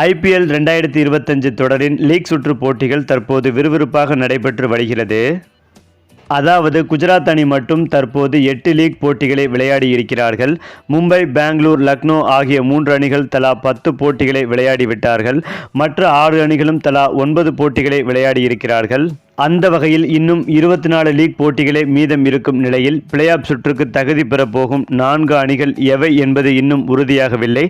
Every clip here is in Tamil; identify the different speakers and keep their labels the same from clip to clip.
Speaker 1: ஐபிஎல் ரெண்டாயிரத்தி இருபத்தஞ்சு தொடரின் லீக் சுற்று போட்டிகள் தற்போது விறுவிறுப்பாக நடைபெற்று வருகிறது. அதாவது குஜராத் அணி மட்டும் தற்போது எட்டு லீக் போட்டிகளை விளையாடி இருக்கிறார்கள். மும்பை பெங்களூர் லக்னோ ஆகிய மூன்று அணிகள் தலா பத்து போட்டிகளை விளையாடி விட்டார்கள். மற்ற ஆறு அணிகளும் தலா ஒன்பது போட்டிகளை விளையாடி இருக்கிறார்கள். அந்த வகையில் இன்னும் இருபத்தி நாலு லீக் போட்டிகளே மீதம் இருக்கும் நிலையில் பிளே ஆஃப் சுற்றுக்கு தகுதி பெறப்போகும் நான்கு அணிகள் எவை என்பது இன்னும் உறுதியாகவில்லை.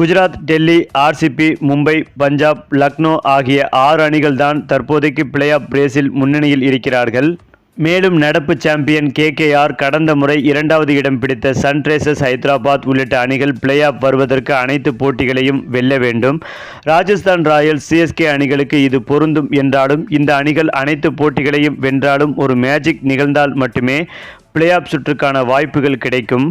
Speaker 1: குஜராத் டெல்லி ஆர்சிபி மும்பை பஞ்சாப் லக்னோ ஆகிய ஆறு அணிகள் தான் தற்போதைக்கு பிளே ஆஃப் ரேஸில் முன்னணியில் இருக்கிறார்கள். மேலும் நடப்பு சாம்பியன் கேகேஆர் கடந்த முறை இரண்டாவது இடம் பிடித்த சன்ரைசர்ஸ் ஹைதராபாத் உள்ளிட்ட அணிகள் பிளே ஆஃப் வருவதற்கு அனைத்து போட்டிகளையும் வெல்ல வேண்டும். ராஜஸ்தான் ராயல்ஸ் சிஎஸ்கே அணிகளுக்கு இது பொருந்தும் என்றாலும் இந்த அணிகள் அனைத்து போட்டிகளையும் வென்றாலும் ஒரு மேஜிக் நிகழ்ந்தால் மட்டுமே பிளே ஆஃப் சுற்றுக்கான வாய்ப்புகள் கிடைக்கும்.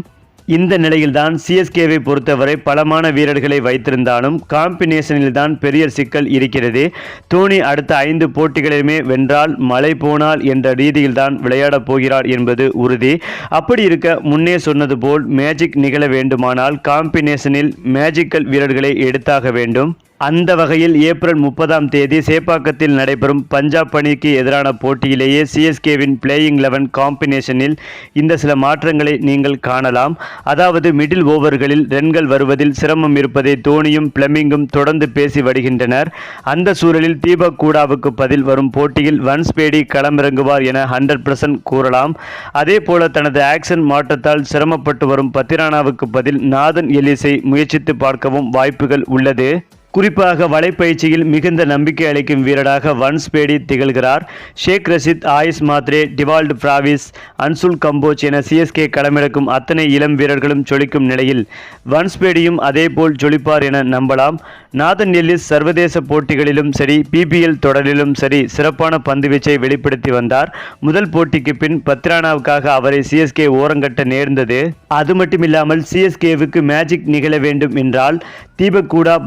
Speaker 1: இந்த நிலையில்தான் சிஎஸ்கேவை பொறுத்தவரை பலமான வீரர்களை வைத்திருந்தாலும் காம்பினேஷனில் தான் பெரிய சிக்கல் இருக்கிறது. தோனி அடுத்த ஐந்து போட்டிகளையுமே வென்றால் மழை போனால் என்ற ரீதியில்தான் விளையாடப் போகிறார் என்பது உறுதி. அப்படி இருக்க முன்னே சொன்னது போல் மேஜிக் நிகழ வேண்டுமானால் காம்பினேஷனில் மேஜிக்கல் வீரர்களை எடுத்தாக வேண்டும். அந்த வகையில் ஏப்ரல் முப்பதாம் தேதி சேப்பாக்கத்தில் நடைபெறும் பஞ்சாப் அணிக்கு எதிரான போட்டியிலேயே சிஎஸ்கேவின் பிளேயிங் லெவன் காம்பினேஷனில் இந்த சில மாற்றங்களை நீங்கள் காணலாம். அதாவது மிடில் ஓவர்களில் ரன்கள் வருவதில் சிரமம் இருப்பதை தோனியும் பிளமிங்கும் தொடர்ந்து பேசி வருகின்றனர். அந்த சூழலில் தீபக் கூடாவுக்கு பதில் வரும் போட்டியில் வன்ஸ்பேடி களமிறங்குவார் என ஹண்ட்ரட் கூறலாம். அதே போல தனது ஆக்ஷன் மாற்றத்தால் சிரமப்பட்டு வரும் பத்திரானாவுக்கு பதில் நாதன் எலிசை முயற்சித்து பார்க்கவும் வாய்ப்புகள் உள்ளது. குறிப்பாக வலைப்பயிற்சியில் மிகுந்த நம்பிக்கை அளிக்கும் வீரராக வன்ஸ்பேடி திகழ்கிறார். ஷேக் ரஷித் ஆயுஷ் மாத்ரே டிவால்டு பிராவிஸ் அன்சுல் கம்போச் என சிஎஸ்கே களமிறக்கும் அத்தனை இளம் வீரர்களும் ஜொலிக்கும் நிலையில் வன்ஸ்பேடியும் அதேபோல் ஜொலிப்பார் என நம்பலாம். நாதன் எல்லிஸ் சர்வதேச போட்டிகளிலும் சரி பிபிஎல் தொடரிலும் சரி சிறப்பான பந்துவீச்சை வெளிப்படுத்தி வந்தார். முதல் போட்டிக்கு பின் பத்ரானாவுக்காக அவரை சிஎஸ்கே ஓரங்கட்ட நேர்ந்தது. அது மட்டுமில்லாமல் சிஎஸ்கேவுக்கு மேஜிக் நிகழ வேண்டும் என்றால் தீபக் கூடா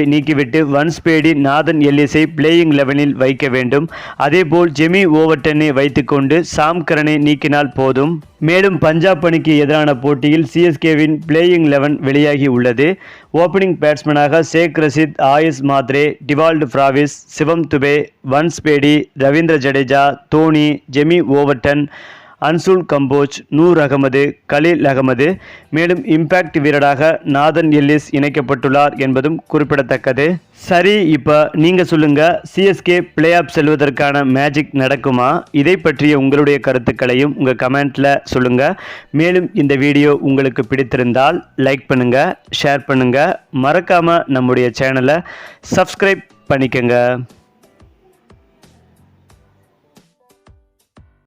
Speaker 1: பத்திரானாவை நீக்கிவிட்டு வன்ஸ்பேடி நாதன் எல்லிஸை பிளேயிங் லெவனில் வைக்க வேண்டும். அதேபோல் ஜெமி ஓவர்டனை வைத்துக்கொண்டு சாம் கரனை நீக்கினால் போதும். மேலும் பஞ்சாப் அணிக்கு எதிரான போட்டியில் சிஎஸ்கேவின் பிளேயிங் லெவன் வெளியாகி உள்ளது. Opening பேட்ஸ்மேனாக Shaik Rasheed Ayush Mhatre Dewald Brevis Shivam Dube Vansh Bedi Ravindra Jadeja Dhoni Jamie Overton Anshul Kamboj Noor Ahmad Khaleel Ahmed மேலும் இம்பாக்ட் வீரராக நாதன் எல்லிஸ் இணைக்கப்பட்டுள்ளார் என்பதும் குறிப்பிடத்தக்கது. சரி இப்போ நீங்கள் சொல்லுங்கள் சிஎஸ்கே பிளே ஆஃப் செல்வதற்கான மேஜிக் நடக்குமா? இதை பற்றிய உங்களுடைய கருத்துக்களையும் உங்கள் கமெண்ட்டில் சொல்லுங்கள் மேலும் இந்த வீடியோ உங்களுக்கு பிடித்திருந்தால் லைக் பண்ணுங்கள் ஷேர் பண்ணுங்கள் மறக்காமல் நம்முடைய சேனலை சப்ஸ்கிரைப் பண்ணிக்கங்க.